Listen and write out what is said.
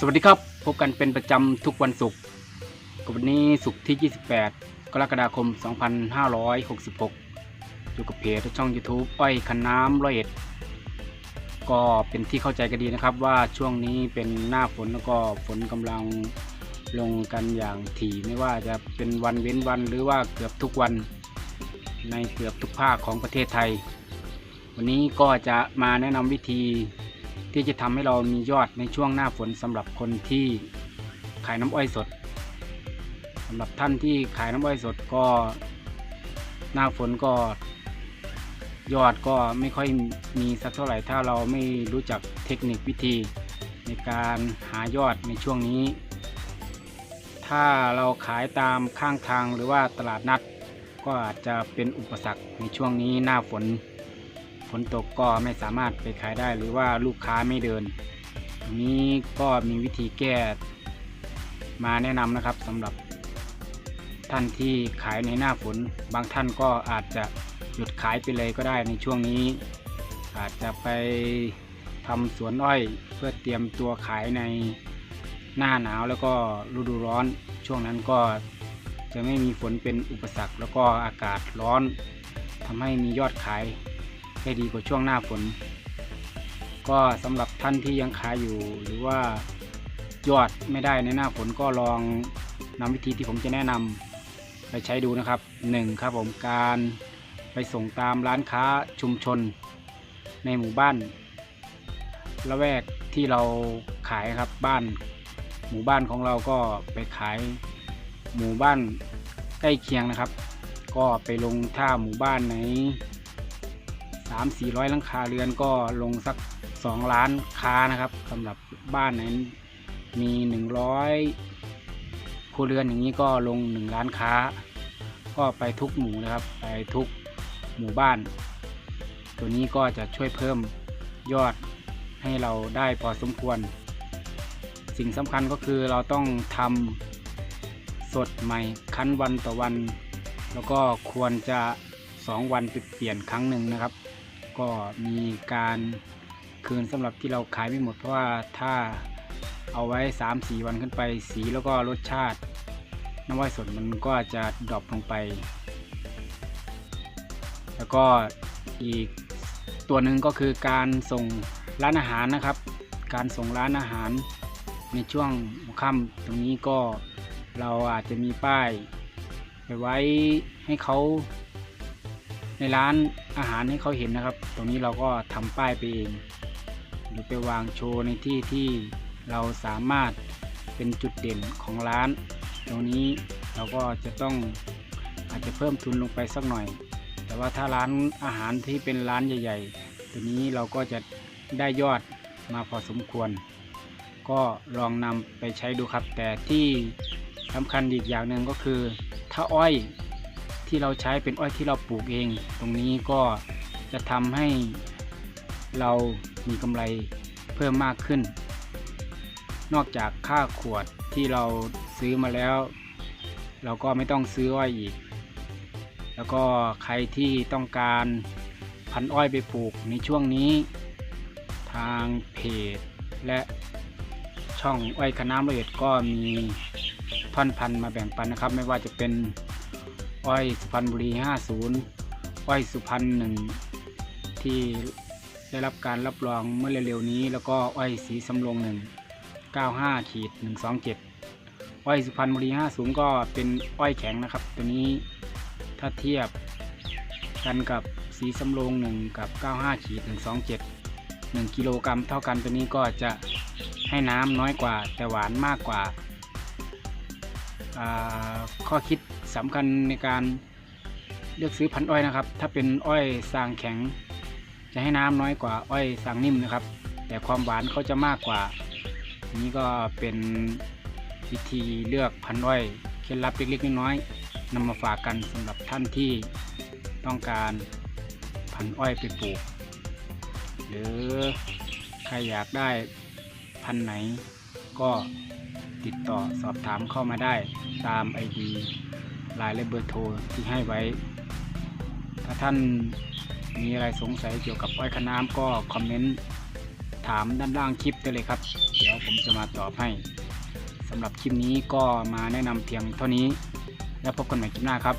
สวัสดีครับ พบกันเป็นประจำทุกวันศุกร์กับวันนี้ศุกร์ที่ 28 กรกฎาคม 2566 อยู่กับเพจช่อง YouTube อ้อยคันน้ำร้อยเอ็ด ก็เป็นที่เข้าใจกันดีนะครับว่าช่วงนี้เป็นหน้าฝนแล้วก็ฝนกำลังลงกันอย่างถี่ไม่ว่าจะเป็นวันเว้นวันหรือว่าเกือบทุกวันในเกือบทุกภาคของประเทศไทย วันนี้ก็จะมาแนะนำวิธี ที่จะทำให้เรามียอดในช่วงหน้าฝนสำหรับคนที่ขายน้ำอ้อยสดสำหรับท่านที่ขายน้ำอ้อยสดก็หน้าฝนก็ ยอดก็ไม่ค่อยมีสักเท่าไหร่ถ้าเราไม่รู้จักเทคนิควิธี ในการหายอดในช่วงนี้ ถ้าเราขายตามข้างทางหรือว่าตลาดนัด ก็อาจจะเป็นอุปสรรคในช่วงนี้หน้าฝน ฝนตกก็ไม่สามารถไปขายได้หรือว่าลูกค้าไม่เดิน ตรงนี้ก็มีวิธีแก้มาแนะนำนะครับสำหรับท่านที่ขายในหน้าฝน บางท่านก็อาจจะหยุดขายไปเลยก็ได้ในช่วงนี้ อาจจะไปทำสวนอ้อยเพื่อเตรียมตัวขายในหน้าหนาวแล้วก็ฤดูร้อน ช่วงนั้นก็จะไม่มีฝนเป็นอุปสรรค แล้วก็อากาศร้อนทำให้มียอดขาย ให้ดีกว่าช่วงหน้าฝน ก็สำหรับท่านที่ยังขายอยู่ หรือว่ายอดไม่ได้ในหน้าฝนก็ลองนำวิธีที่ผมจะแนะนำไปใช้ดูนะครับหนึ่งครับผมการไปส่งตามร้านค้าชุมชนในหมู่บ้านละแวกที่เราขายครับบ้าน หมู่บ้านของเราก็ไปขายหมู่บ้านใกล้เคียงนะครับ ก็ไปลงท่าหมู่บ้านไหน สามสี่ร้อยหลังคาเรือนก็ลงสักสองล้านค้านะครับสำหรับบ้านไหนมีหนึ่งร้อยครัวเรือนอย่างนี้ก็ลงหนึ่งล้านค้า ก็ไปทุกหมู่นะครับ ไปทุกหมู่บ้าน ตัวนี้ก็จะช่วยเพิ่มยอดให้เราได้พอสมควร สิ่งสำคัญก็คือเราต้องทำสดใหม่คั้นวันต่อวัน แล้วก็ควรจะ 2 วันเปลี่ยนครั้งหนึ่งนะครับ ก็มีการคืนสำหรับที่เราขายไม่หมด เพราะว่าถ้าเอาไว้ 3-4 วันขึ้นไปสีแล้วก็รสชาติ น้ำอ้อยสดมันก็จะดรอปลงไป แล้วก็อีกตัวหนึ่งก็คือการส่งร้านอาหารนะครับ การส่งร้านอาหารในช่วงค่ำตรงนี้ก็เราอาจจะมีป้าย ไปไว้ให้เขา ในร้านอาหารให้เขาเห็นนะครับ ตรงนี้เราก็ทำป้ายไปเอง หรือไปวางโชว์ในที่ที่เราสามารถเป็นจุดเด่นของร้าน ตรงนี้เราก็จะต้องอาจจะเพิ่มทุนลงไปสักหน่อย แต่ว่าถ้าร้านอาหารที่เป็นร้านใหญ่ ๆ ตัวนี้เราก็จะได้ยอดมาพอสมควร ก็ลองนำไปใช้ดูครับ แต่ที่สำคัญอีกอย่างหนึ่งก็คือ ถ้าอ้อย ที่เราใช้เป็นอ้อยที่เราปลูกเอง ตรงนี้ก็จะทำให้เรามีกำไรเพิ่มมากขึ้น นอกจากค่าขวดที่เราซื้อมาแล้ว เราก็ไม่ต้องซื้ออ้อยอีก แล้วก็ใครที่ต้องการพันอ้อยไปปลูกในช่วงนี้ ทางเพจและช่องอ้อยคณะละเอียดก็มีท่อนพันธุ์มาแบ่งปันนะครับ ไม่ว่าจะเป็น อ้อยสุพรรณบุรี 50 อ้อยสุพรรณหนึ่งที่ได้รับการรับรองเมื่อเร็วๆนี้ แล้วก็อ้อยสีสำโรงหนึ่ง95ขีด127 อ้อยสุพรรณบุรี 50 ก็เป็นอ้อยแข็งนะครับ ตัวนี้ถ้าเทียบกันกับสีสำโรงหนึ่งกับ 95ขีด127 1กิโลกรัมเท่ากันตัวนี้ก็จะให้น้ำน้อยกว่าแต่หวานมากกว่า ข้อคิดสำคัญในการเลือกซื้อพันอ้อยนะครับ ถ้าเป็นอ้อยสางแข็ง จะให้น้ำน้อยกว่าอ้อยสางนิ่มนะครับ แต่ความหวานเขาจะมากกว่า นี้ก็เป็นวิธีเลือกพันอ้อยเคล็ดลับเล็กๆน้อยๆนำมาฝากกันสำหรับท่านที่ต้องการพันอ้อยไปปลูก หรือใครอยากได้พันไหนก็ ติดต่อสอบถามเข้ามาได้ตาม ID ไลน์และเบอร์โทรที่ให้ไว้ ถ้าท่านมีอะไรสงสัยเกี่ยวกับอ้อยขน้ำก็คอมเมนต์ถามด้านล่างคลิปได้เลยครับ เดี๋ยวผมจะมาตอบให้สำหรับคลิปนี้ก็มาแนะนำเพียงเท่านี้ แล้วพบกันใหม่คลิปหน้าครับ